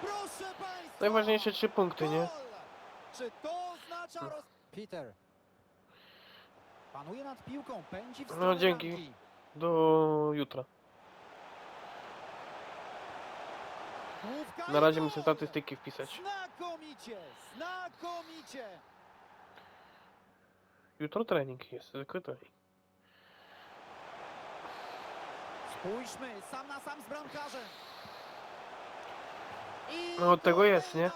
Proszę Państwa! Najważniejsze trzy punkty, nie? Czy to oznacza roz... Peter. Panuje nad piłką, pędzi w stronę No, dzięki. bramki. Do jutra. Główka Na i razie gol! muszę statystyki wpisać. Znakomicie, znakomicie. Jutro trening jest, zwykły trening. Spójrzmy, sam na sam z bramkarzem. No, od tego jest, nie?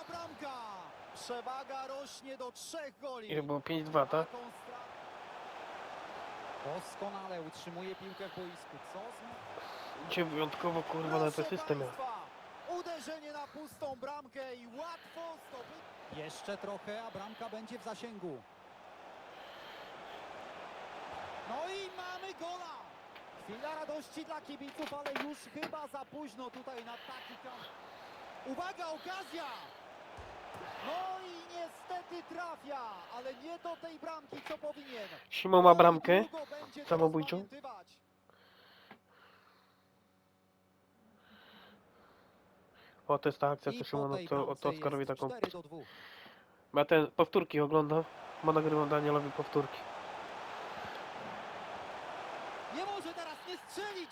Przewaga rośnie do trzech goli. Ile było 5-2, tak? Doskonale utrzymuje piłkę w boisku. Co z... Dzisiaj wyjątkowo kurwa na ten system miał. Uderzenie na pustą bramkę i łatwo zdobyć. Jeszcze trochę, a bramka będzie w zasięgu. No i mamy gola. Chwila radości dla kibiców, ale już chyba za późno tutaj na taki kamp. Uwaga, okazja! No i niestety trafia, ale nie do tej bramki, co powinien. Simo ma bramkę. Samobójczą. O, to jest ta akcja, co Szymon od, Oskarowi taką... 4 do 2. Ja ten powtórki oglądam. Bo nagrywam Danielowi powtórki. Nie może teraz nie strzelić!